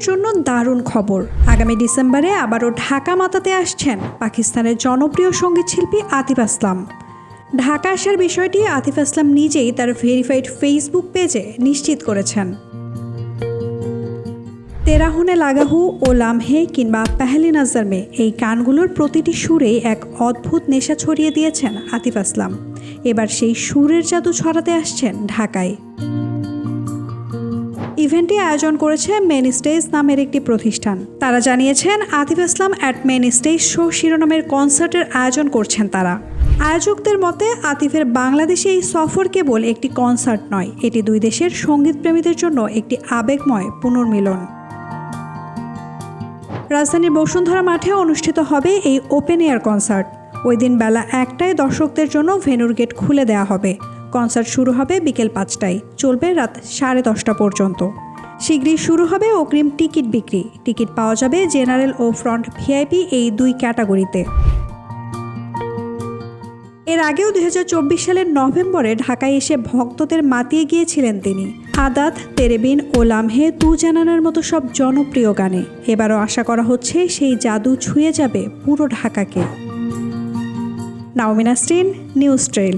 জন্য দারুণ খবর। আগামী ডিসেম্বরে আবারও ঢাকা মাতাতে আসছেন পাকিস্তানের জনপ্রিয় সংগীত শিল্পী আতিফ আসলাম। ঢাকা আসার বিষয়টি আতিফ আসলাম নিজেই তার ভেরিফাইড ফেসবুক পেজে নিশ্চিত করেছেন। তেরাহুনে লাগাহু ও লামহে কিংবা পেহলি নজর মে এই গানগুলোর প্রতিটি সুরেই এক অদ্ভুত নেশা ছড়িয়ে দিয়েছেন আতিফ আসলাম। এবার সেই সুরের জাদু ছড়াতে আসছেন ঢাকায়। ইভেন্টটি আয়োজন করেছে মেন স্টেজ নামের একটি প্রতিষ্ঠান। তারা জানিয়েছেন, Atif Islam at main stage show শিরোনামের কনসার্টের আয়োজন করছেন তারা। আয়োজকদের মতে, আতিফের বাংলাদেশে এই সফর কেবল একটি কনসার্ট নয়, এটি দুই দেশের সংগীত প্রেমীদের জন্য একটি আবেগময় পুনর্মিলন। রাজধানীর বসুন্ধরা মাঠে অনুষ্ঠিত হবে এই ওপেন এয়ার কনসার্ট। ওই দিন বেলা একটায় দর্শকদের জন্য ভেনুর গেট খুলে দেওয়া হবে। কনসার্ট শুরু হবে বিকেল পাঁচটায়। চলবে রাত সাড়ে দশটা পর্যন্ত। শীঘ্রই শুরু হবে অগ্রিম টিকিট বিক্রি। টিকিট পাওয়া যাবে জেনারেল ও ফ্রন্ট ভিআইপি এই দুই ক্যাটাগরিতে। এর আগেও দুই হাজার চব্বিশ সালের নভেম্বরে ঢাকায় এসে ভক্তদের মাতিয়ে গিয়েছিলেন তিনি। আদাত তেরেবিন ও লামহে তু জানানোর মতো সব জনপ্রিয় গানে। এবারও আশা করা হচ্ছে সেই জাদু ছুঁয়ে যাবে পুরো ঢাকাকে। নাওমিনা স্ট্রিন নিউজ ট্রেল